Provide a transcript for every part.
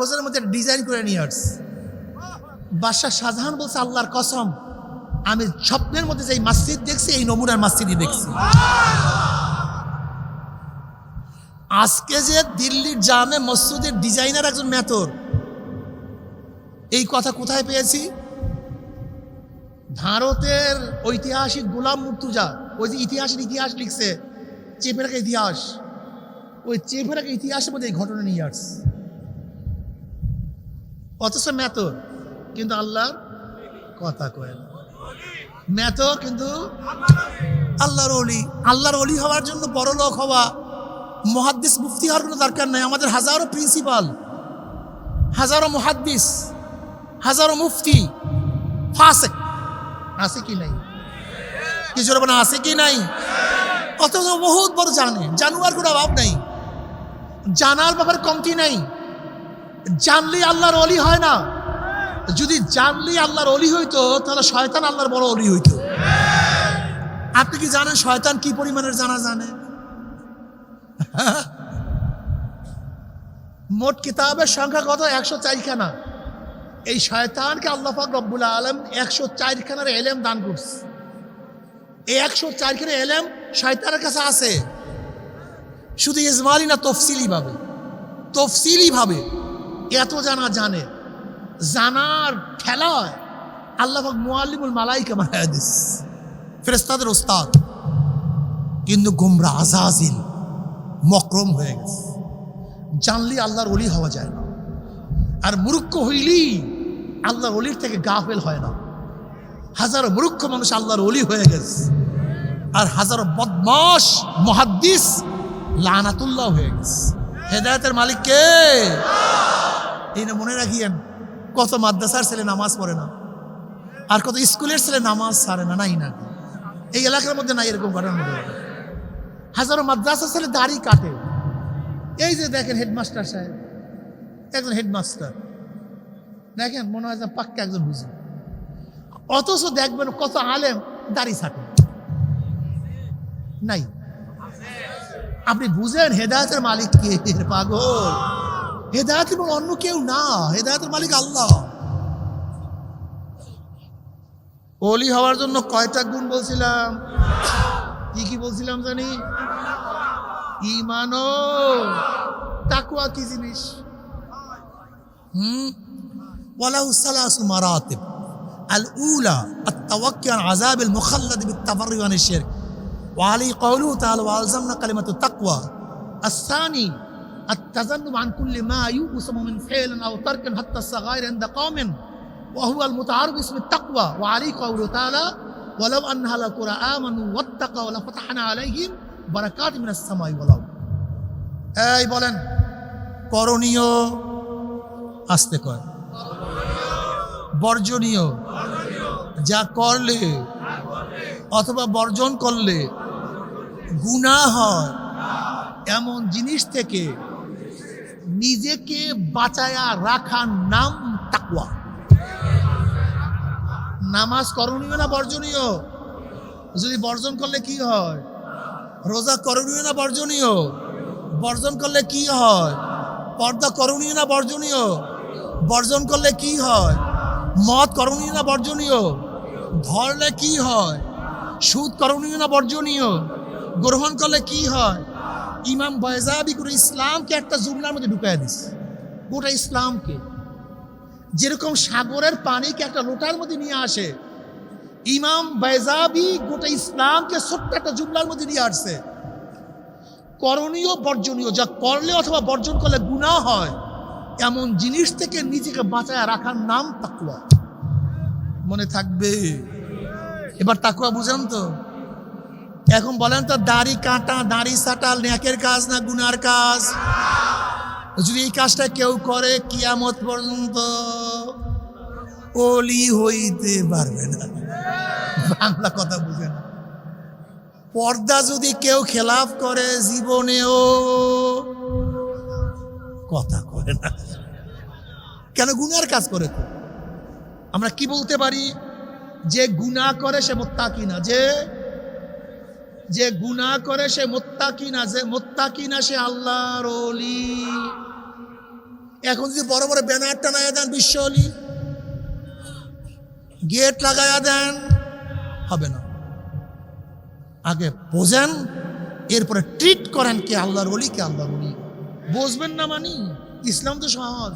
বছরের মধ্যে ডিজাইন করে নিয়ে আসছে। বাদশাহ শাহজাহান বলছে, আল্লাহর কসম, আমি স্বপ্নের মধ্যে যে মসজিদ দেখছি, এই নমুনার মসজিদই দেখছি। আজকে যে দিল্লির জামে মসজিদের ডিজাইনার একজন মেথর, এই কথা কোথায় পেয়েছি? ভারতের ঐতিহাসিক গোলাম মুর্তুজা, ওই যে ইতিহাসের ইতিহাস লিখছে, চেপে রাখা ইতিহাস, ওই চেপে রাখা ইতিহাসের মধ্যে এই ঘটনা নিয়ে আসছে। অথচ মেথর, কিন্তু আল্লাহর কথা কয় না। মেথর কিন্তু আল্লাহর অলি আল্লাহর অলি হওয়ার জন্য বড় লোক হওয়া, মহাদ্দিস, মুফতি হওয়ার কোনো দরকার নেই। আমাদের হাজারো প্রিন্সিপাল হাজারো মহাদ্দিস, হাজারো মুফতি, ফাসেক। আছে কি নাই? কিছু না আছে কি নাই? অথচ বহুত বড় জানে। জানুয়ার কোনো অভাব নাই। জানার ব্যাপারে কমতি নাই। জানলি আল্লাহর অলি হয় না। যদি জানলি আল্লাহর অলি হইতো, তাহলে শয়তান আল্লাহর বড় অলি হইতো। আপনি কি জানেন শয়তান কি পরিমাণের জানা জানে? মোট কিতাবের সংখ্যা কত? একশো চারখানা। এই শয়তানকে আল্লাহ পাক রব্বুল আলম একশো চারখানার এলেম দান করছে। এই একশো চারখানা এলেম শয়তানের কাছে আছে। শুধু ইজমালি না, তফসিলি ভাবে। তফসিলি ভাবে। এত জানা জানে। জানার ঠেলায় আল্লাহ পাক মুআল্লিমুল মালাইকা বানায় দিস ফেরেস্তাদের ওস্তাদ। কিন্তু গুমরা, আজাজিল, মকরম হয়ে গেছে। জানলি আল্লাহর অলি হওয়া যায় না। আর মূর্খ হইলি আল্লাহর অলির থেকে গাফেল হয় না। হাজারো মূর্খ মানুষ আল্লাহর অলি হয়ে গেছে। আর হাজারো বদমাস মহাদ্দিস, লানাতুল্লাহ হয়ে গেছে। হেদায়তের মালিক কে? এই না মনে রাখিয়েন, কত মাদ্রাসার ছেলে নামাজ পড়ে না, আর কত স্কুলের ছেলে নামাজ ছাড়ে না, নাই না। এই এলাকার মধ্যে নাই এরকম ঘটনা হাজারো মাদ্রাসার ছেলে দাড়ি কাটে। এই যে দেখেন হেডমাস্টার সাহেব, একজন হেডমাস্টার। দেখেন মনে হয় পাক্কা একজন বুঝে অথচ দেখবেন কত আলেম দাড়ি ছাটে। নাই। আপনি বুঝেন হেদায়তের মালিক কে? পাগল। হেদায়ত এবং অন্য কেউ না হেদায়তের মালিক আল্লাহ অলি হওয়ার জন্য কয়টা গুণ বলছিলাম কি কি বলছিলাম জানি ইমানো তাকুয়া কি জিনিস হুম ওয়ালাহু সালাসু মারাতিব আল উলা التوكل عن عذاب المخلد بالتبرع عن الشرك وعليه قوله تعالى والزمنا كلمه التقوى الثاني التذنب عن كل ما يؤسم من فعل او ترك حتى الصغائر عند قوم وهو المتعارف باسم التقوى وعليه قوله تعالى ولو ان اهل القرى امنوا واتقوا لفتحنا عليهم بركات من السماء والارض এই বলেন করণীয় আসতে কর বর্জনীয় যা করলে অথবা বর্জন করলে গুণা হয় এমন জিনিস থেকে নিজেকে বাঁচায়া রাখার নাম তাকুয়া নামাজ করণীয় না বর্জনীয়? যদি বর্জন করলে কি হয়? রোজা করণীয় না বর্জনীয়? বর্জন করলে কি হয়? পর্দা করণীয় না বর্জনীয়? বর্জন করলে কি হয়? মদ করণীয় না বর্জনীয়? ধরলে কি হয়? সুদ করণীয় না বর্জনীয়? গ্রহণ করলে কি হয়? ইমাম বয়জাবি করে ইসলামকে একটা জুমলার মধ্যে ঢুকাই দিস গোটা ইসলামকে। যেরকম সাগরের পানিকে একটা লোটার মধ্যে নিয়ে আসে, ইমাম বয়জাবি গোটা ইসলামকে ছোট্ট একটা জুমলার মধ্যে নিয়ে আসছে। করণীয়, বর্জনীয়, যা করলে অথবা বর্জন করলে গুণা হয়, এমন জিনিস থেকে নিজেকে বাঁচায় রাখার নাম তাকুয়া মনে থাকবে? এবার তাকুয়া বুঝেন তো। এখন বলেন তো, দাড়ি কাটা, দাড়ি সাটাল ন্যাকের কাজ না গুনার কাজ? যদি এই কাজটা কেউ করে, কিয়ামত পর্যন্ত অলি হইতে পারবে না। বাংলা কথা বুঝে না পর্দা যদি কেউ খেলাফ করে, জীবনেও কথা করে না। কেন গুনার কাজ করে তো? আমরা কি বলতে পারি? যে গুনাহ করে, সে মোত্তাকি না। যে যে গুনাহ করে সে মোত্তাকি না, যে মোত্তাকি না সে আল্লাহর অলি এখন যদি বড় বড় ব্যানার টানায়া দেন বিশ্ব অলি গেট লাগায়া দেন, হবে না। আগে বোঝেন, এরপরে ট্রিট করেন কে আল্লাহর অলি কে আল্লাহর অলি বুঝবেন না মানি? ইসলাম তো সহজ।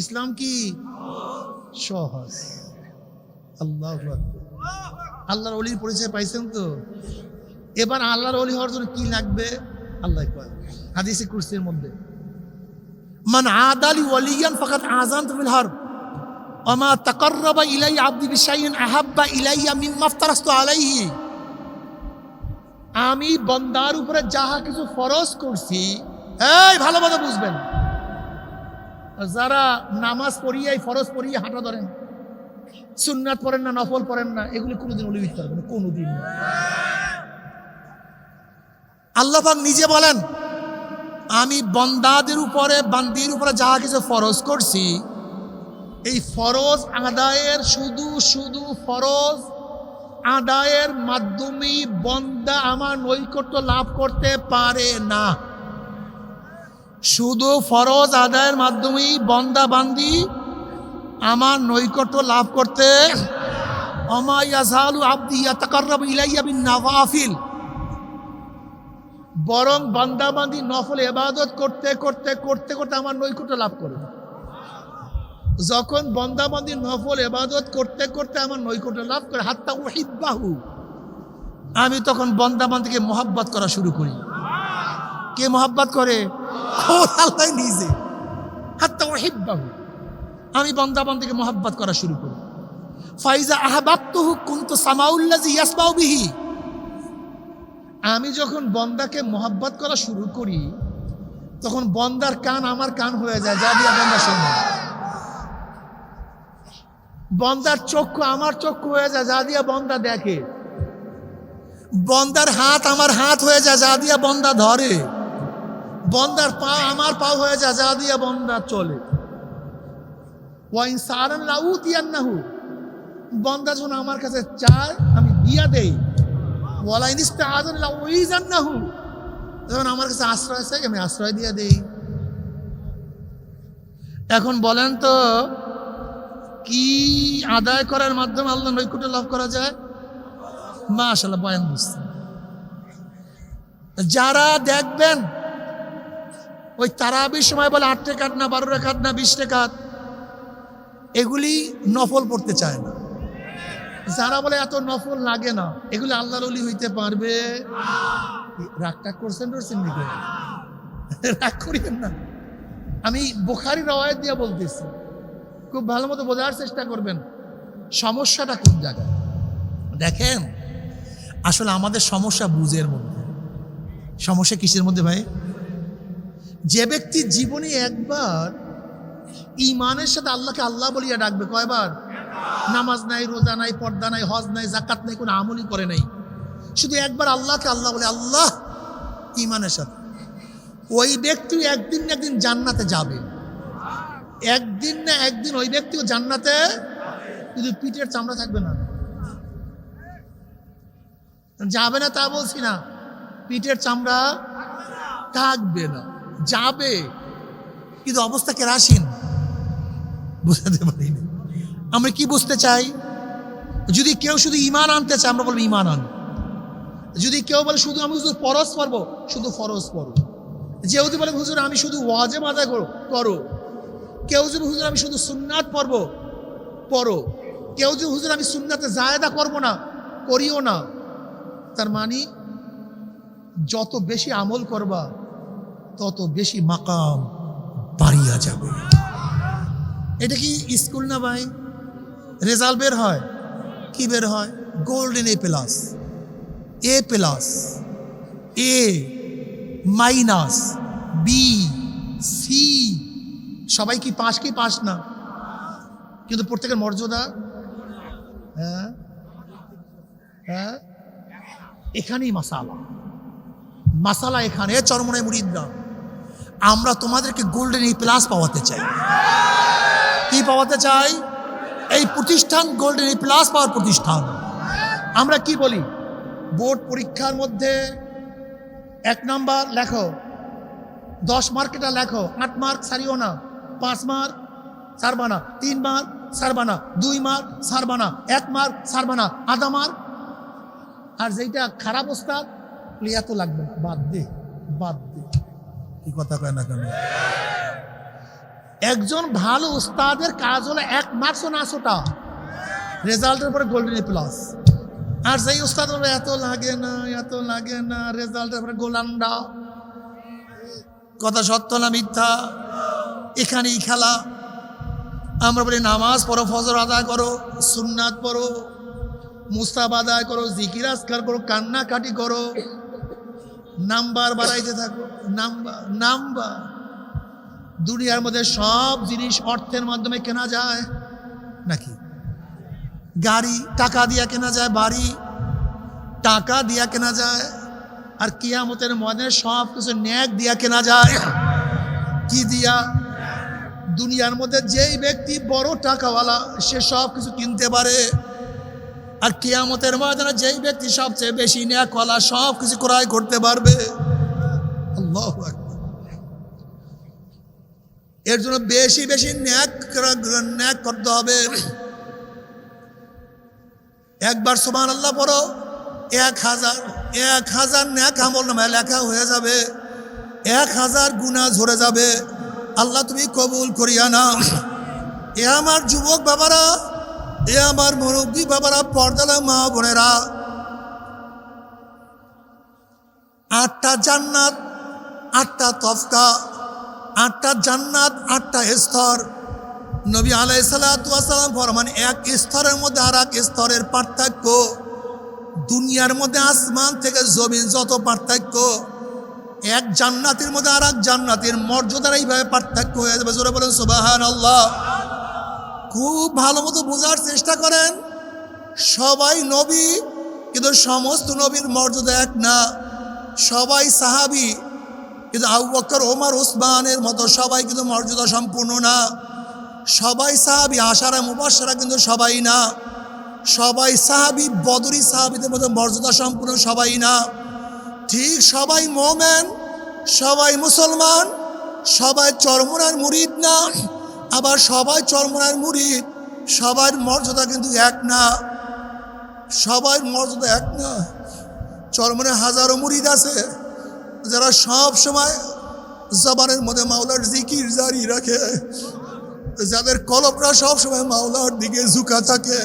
ইসলাম কি? সহজ। আল্লাহ আল্লাহর অলির পরিচয় পাইছেন তো? এবার আল্লাহর অলি হওয়ার জন্য কি লাগবে? আল্লাহ কয়, হাদিসে কুরসির মধ্যে, মান আদালি ওয়ালিয়ান ফাকাত আজান ফিল হারব ওমা তাকাররাবা ইলাই আবদি বিশাইইন আহাব্বা ইলাইয়া মিম্মা আফতারাস্তু আলাইহি। আমি বন্দার উপরে যাহা কিছু ফরজ করছি, এই ভালো মতো বুঝবেন। যারা নামাজ পড়িয়ে ফরজ পড়িয়ে হাঁটা ধরেন সুন্নাত পড়েন না, নফল পড়েন না, এগুলি কোনোদিন অলি দিতে কোনোদিন না আল্লাহ পাক নিজে বলেন, আমি বন্দাদের উপরে, বান্দির উপরে যাহা কিছু ফরজ করছি, এই ফরজ আদায়ের, শুধু শুধু ফরজ আদায়ের মাধ্যমেই বন্দা আমার নৈকট্য লাভ করতে পারে না। শুধু ফরজ আদায়ের মাধ্যমেই বন্দা বান্দি আমার নৈকট্য লাভ করতে নাওয়াফিল। বরং বান্দাবান্দি নফল এবাদত করতে করতে করতে করতে আমার নৈকট্য লাভ করে। যখন বন্দাবান্দি নফল এবাদত করতে করতে আমার নৈকট্য লাভ করে, হাত্তা ওহিব্বাহু আমি তখন বন্দাবান্দিকে মোহাব্বত করা শুরু করি। কে মোহাব্বত করে? আল্লাহ নিজে। হাত্তা ওহিব্বাহু আমি বন্দাবান্দিকে মোহাব্বত করা শুরু করি। ফাইজা আহবাক্তহু কুন্তু সামাউল্লাজি ইয়াসমাউ বিহি। আমি যখন বন্দাকে মোহাব্বত করা শুরু করি, তখন বন্দার কান আমার কান হয়ে যায়, যা দিয়া বন্দা শুনে। বন্দার চক্ষু আমার চক্ষু হয়ে যায়, যা দিয়া বন্দা দেখে। বন্দার হাত আমার হাত হয়ে যায়, যা দিয়া বন্দা ধরে। বন্দার পা আমার পা হয়ে যায়, যা দিয়া বন্দা চলে। ওয়াইন সারান লাউ দিয়ান্নাহু বন্দা যখন আমার কাছে চায়, আমি দিয়া দেই। ওয়ালাইনিস্তা আজন ওই জান্নাহু যখন আমার কাছে আশ্রয় চাই আমি আশ্রয় দিয়ে দেই। এখন বলেন তো, কি আদায় করার মাধ্যমে আল্লাহ নৈকুট্য লাভ করা যায়? মাশাল্লাহ বয়ান বুঝছেন যারা দেখবেন, ওই তারাবির সময় বলে আট রেখাত না, বারো রেখাত না, বিশ রেখাত এগুলি নফল পড়তে চায় না। যারা বলে এত নফল লাগে না, এগুলি আল্লাহর অলি হইতে পারবে। রাগ টাগ করছেন করছেন নাকি রাগ করিয়েন না। আমি বোখারি রওয়ায়ত দিয়ে বলতেছি, খুব ভালো মতো বোঝার চেষ্টা করবেন, সমস্যাটা কোন জায়গায়? দেখেন, আসলে আমাদের সমস্যা বুঝের মধ্যে। সমস্যা কিসের মধ্যে ভাই? যে ব্যক্তি জীবনে একবার ইমানের সাথে আল্লাহকে আল্লাহ বলিয়া ডাকবে, কয়বার? নামাজ নাই, রোজা নাই, পর্দা নাই, হজ নাই জাকাত নাই, কোনো আমলই করে নাই। শুধু একবার আল্লাহকে আল্লাহ বলে, আল্লাহ ইমানের সাথে। ওই ব্যক্তি একদিন না একদিন জান্নাতে যাবে। একদিন না একদিন ওই ব্যক্তিও জান্নাতে কিন্তু পিঠের চামড়া থাকবে না। যাবে না তা বলছি না, পিঠের চামড়া থাকবে না। যাবে। কিন্তু অবস্থা কেরাসিন। বুঝাতে পারিনি। আমরা কি বুঝতে চাই? যদি কেউ শুধু ইমান আনতে চায়, আমরা বলব ইমান আন। যদি কেউ বলে, শুধু আমি শুধু ফরজ পড়ব শুধু ফরজ পড়ো। যেহেতু বলে, হুজুর, আমি শুধু ওয়াজে মাদা করো করো। কেউ যদি, হুজুর, আমি শুধু সুন্নাত পড়ব পড়ো। কেউ যদি, হুজুর, আমি সুন্নাতে জায়দা করব না, করিও না তার মানে যত বেশি আমল করবা, তত বেশি মাকাম বাড়িয়া যাবে। এটা কি স্কুল না ভাই? রেজাল্ট বের হয়। কি বের হয়? Golden A plus A plus A minus B C সবাই কি পাস কি পাস না? কিন্তু প্রত্যেকের মর্যাদা? হ্যাঁ? হ্যাঁ? এখানেই মাসালা। মাসালা এখানে। চরমনায় মুরিদরা। আমরা তোমাদেরকে গোল্ডেন এই প্লাস পাওয়াতে চাই। কি পাওয়াতে চাই? এই প্রতিষ্ঠান গোল্ডেন এই প্লাস পাওয়ার প্রতিষ্ঠান। আমরা কি বলি? বোর্ড পরীক্ষার মধ্যে এক নাম্বার লেখো। দশ মার্কেটা লেখো। আট মার্ক সারিও না। পাঁচ মার্ক সারবা না। তিন মার্ক সারবা না। দুই মার্ক সারবা না। এক মার্ক সারবা না। আধা মার্ক। আর যেইটা খারাপ ওস্তাদ বলি, এত লাগবে না। বাদ দে। বাদ দে। কি কথা কয় না কেন? একজন ভালো উস্তাদের কাজ হলো এক মার্কসও না আছোটা রেজাল্টের পরে গোল্ডেন প্লাস আর সেই উস্তাদ বলবে, এত লাগে না, এত লাগে না, রেজাল্টের পরে গোলান্ডা কথা সত্য না মিথ্যা? এখানেই খেলা। আমরা বলি, নামাজ পড়ো, ফজর আদায় করো, সুন্নাত পড়ো মুস্তাব আদায় করো, জিকির আজকার করো, কান্নাকাটি করো, নাম্বার বাড়াইতে থাকো, নাম্বার নাম্বার। দুনিয়ার মধ্যে সব জিনিস অর্থের মাধ্যমে কেনা যায়। নাকি? গাড়ি টাকা দিয়া কেনা যায়, বাড়ি টাকা দিয়া কেনা যায়, আর কিয়ামতের মধ্যে সব কিছু ন্যাক দিয়া কেনা যায়। কি দিয়া? দুনিয়ার মধ্যে যেই ব্যক্তি বড় টাকাওয়ালা, সে সব কিছু কিনতে পারে। আর কিয়ামতের ময়দানে যেই ব্যক্তি সবচেয়ে বেশি ন্যাকওয়ালা, সব কিছু ক্রয় করতে পারবে। আল্লাহু। এর জন্য বেশি বেশি ন্যাক ন্যাক করতে হবে। একবার সোমান আল্লাহ পড়ো, এক হাজার এক হাজার ন্যাক আমল নামায় লেখা হয়ে যাবে। এক হাজার গুণা ঝরে যাবে। আল্লাহ তুমি কবুল করিয়া না এ আমার যুবক বাবারা, এ আমার মুরব্বী বাবারা পর্দালা মা বোনেরা, আটটা জান্নাত, আটটা তফকা আটটা জান্নাত, আটটা স্তর। নবী আলাই সালাম ফরমান এক স্তরের মধ্যে আর এক স্তরের পার্থক্য। দুনিয়ার মধ্যে আসমান থেকে জমিন যত পার্থক্য, এক জান্নাতের মধ্যে আর এক জান্নাতের মর্যাদার এইভাবে পার্থক্য হয়ে যাবে। জোরে বলেন সুবাহান আল্লাহ খুব ভালো মতো বোঝার চেষ্টা করেন। সবাই নবী, কিন্তু সমস্ত নবীর মর্যাদা এক না। সবাই সাহাবি কিন্তু আবু বকর, ওমর ওসমানের মতো সবাই কিন্তু মর্যাদা সম্পূর্ণ না। সবাই সাহাবি, আশারা মুবাসারা কিন্তু সবাই না। সবাই সাহাবি, বদরি সাহাবিদের মতো মর্যাদা সম্পূর্ণ সবাই না। ঠিক সবাই মোমেন, সবাই মুসলমান, সবাই চরমনার মুরিদ না। আবার সবাই চরমনার মুরিদ, সবার মর্যাদা কিন্তু এক না। সবার মর্যাদা এক না। চরমনে হাজারো মুরিদ আছে। যারা সব সময় জবানের মধ্যে মাওলার জিকির জারি রাখে, যাদের কলপরা সব সময় মাওলার দিকে ঝুঁকা থাকে,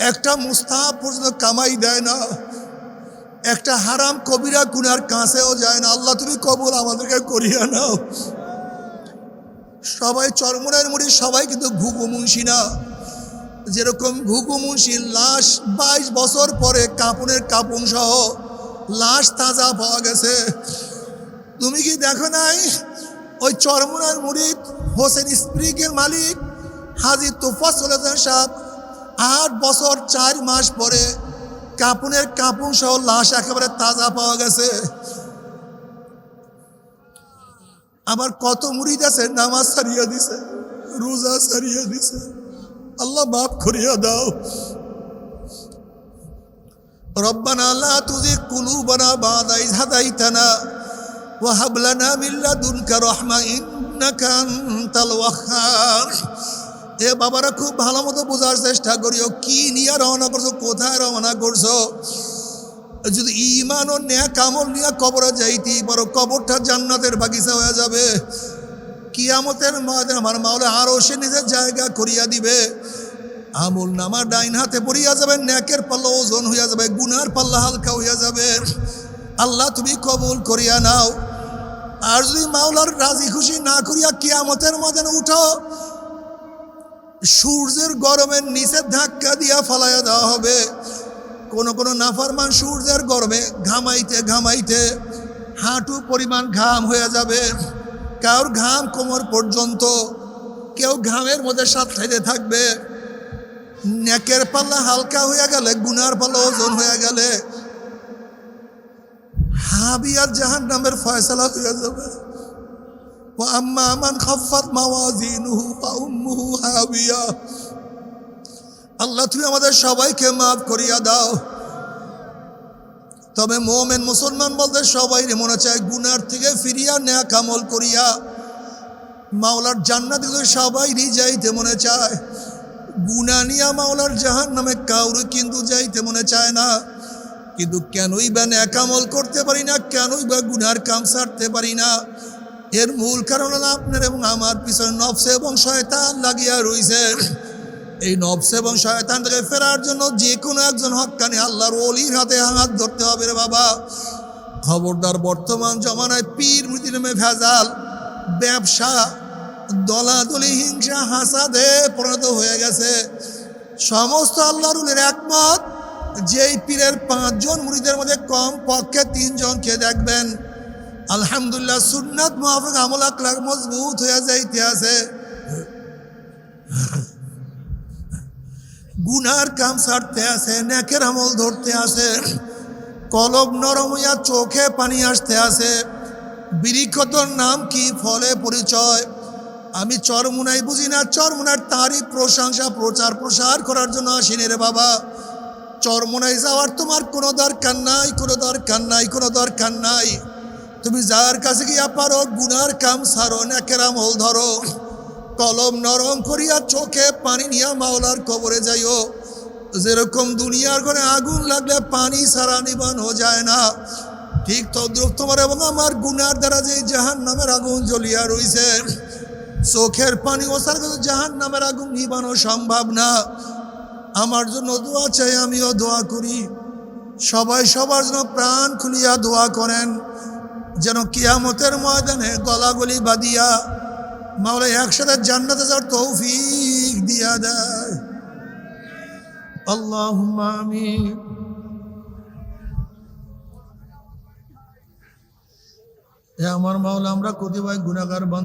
একটা মুস্তাহাব পর্যন্ত কামাই দেয় না, একটা হারাম কবিরা গুনার কাছেও যায় না। আল্লাহ, তুমি কবুল আমাদেরকে করিয়া নাও। সবাই চরমনের মুড়ি, সবাই কিন্তু ঘুঘু মুন্সি না। যেরকম ঘুঘু মুন্সি লাশ বাইশ বছর পরে কাপুনের কাপুন সহ লাশ তাজা পাওয়া গেছে। তুমি কি দেখো নাই? ওই চরমনার মুরিদ হোসেন স্প্রিগের মালিক, হাজি তোফাসল সাহেব আট বছর চার মাস পরে কাপুনের কাপুন সহ লাশ একেবারে তাজা পাওয়া গেছে। আবার কত মুরিদ আছে, নামাজ সারিয়ে দিছে, রোজা সারিয়া দিছে। আল্লাহ মাফ করিয়া দাও। রব্বানা লা তুজিগ কুলুবানা বাদা ইয হাদাইতানা ওয়া হাব লানা মিন লাদুনকা রাহমা ইন্নাকা আনতাল এ বাবারা খুব ভালো মতো বোঝার চেষ্টা করিও, কি নিয়ে রওনা করছ, কোথায় রওনা করছ? যদি ইমান ও ন্যাক আমল নিয়ে কবরে যাইতেই পারো কবরটা জান্নাতের বাগিচা হয়ে যাবে। কিয়ামতের ময়দান আমার মাওলা আরও সে নিজের জায়গা করিয়া দিবে। আমল নামা ডাইন হাতে পড়িয়া যাবে ন্যাকের পাল্লা ওজন হইয়া যাবে, গুনার পাল্লা হালকা হইয়া যাবে। আল্লাহ তুমি কবুল করিয়া নাও। আর যদি মাওলার রাজি খুশি না করিয়া কিয়ামতের ময়দানে উঠো, সূর্যের গরমের নিচে ধাক্কা দিয়া ফালাইয়া দেওয়া হবে। কোনো কোনো নাফারমান সূর্যের গরমে ঘামাইতে ঘামাইতে হাঁটু পরিমাণ ঘাম হয়ে যাবে। কারোর ঘাম কোমর পর্যন্ত, কেউ ঘামের মধ্যে সাত খাইতে থাকবে। নেকের পাল্লা হালকা হয়ে গেলে, গুনার পাল্লা ওজন হয়ে গেলে হাবিয়ার জাহান নামের ফয়সালা হয়ে যাবে। ও আম্মা আমান খাফাত মাওয়াজিনুহু ফাউম্মুহু হাবিয়া। আল্লাহ, তুমি আমাদের সবাইকে মাফ করিয়া দাও। তবে মোমেন মুসলমান বলতে সবাই মনে চায় গুনার থেকে ফিরিয়া নেয়া কামল করিয়া। মাওলার জান্নাত সবাই যাইতে মনে চায়। গুনা নিয়া মাওলার জাহান নামে কাউরে কিন্তু যাইতে মনে চায় না। কিন্তু কেনই বা ন্যাকামল করতে পারি না, কেনই বা গুনার কাম সারতে পারি না। এর মূল কারণ হলো আপনার এবং আমার পিছনে নফসে এবং শয়তান লাগিয়া রইছে। এই নফস এবং শয়তান থেকে ফেরার জন্য যে কোনো একজন হক্কানি আল্লাহর অলির হাতে হাত ধরতে হবে রে বাবা। খবরদার বর্তমান জমানায় পীর মৃতি নামে ভেজাল ব্যবসা দলাদলি, হিংসা, হাসাদে পরিণত হয়ে গেছে। সমস্ত আল্লাহরুলের একমত, যেই পীরের পাঁচজন মুড়িদের মধ্যে কম পক্ষে তিনজনকে দেখবেন। আলহামদুলিল্লাহ, সুন্নাত মাহফিক আমল আকলাক মজবুত হয়ে যাইতে আছে গুনার কাম সারতে আছে নেকের আমল ধরতে আছে কলব নরম চোখে পানি আসতে আছে বিরিক্ষতর নাম কি? ফলে পরিচয়। আমি চরমুনাই বুঝি না, চরমুনার তারই প্রশংসা, প্রচার প্রসার করার জন্য আসিনি রে বাবা। চরমুনাই যাওয়ার তোমার কোনো দরকার নাই, কোনো দরকার নাই, কোনো দরকার নাই। তুমি যার কাছে গিয়া পারো, গুনার কাম সারো নেকের আমল ধরো। কলম নরম করিয়া চোখে পানি নিয়া মাওলার কবরে যাইও। যেরকম দুনিয়ার ঘরে আগুন লাগলে পানি সারা নিবানো যায় না। ঠিক তদ্রুপ তোমার এবং আমার গুনার দ্বারা যে জাহান নামের আগুন জ্বলিয়া রইছে। চোখের পানি ওসার কিন্তু জাহান নামের আগুন নিবানো সম্ভব না। আমার জন্য দোয়া চাই, আমিও দোয়া করি। সবাই সবার জন্য প্রাণ খুলিয়া দোয়া করেন, যেন কিয়ামতের ময়দানে গলাগলি বাদিয়া মাওলা একসাথে জান্নাতে যাওয়ার তৌফিক দিয়া দেয়। আল্লাহ আমিন। এ আমার মাওলা, আমরা কতিপয় গুণাগার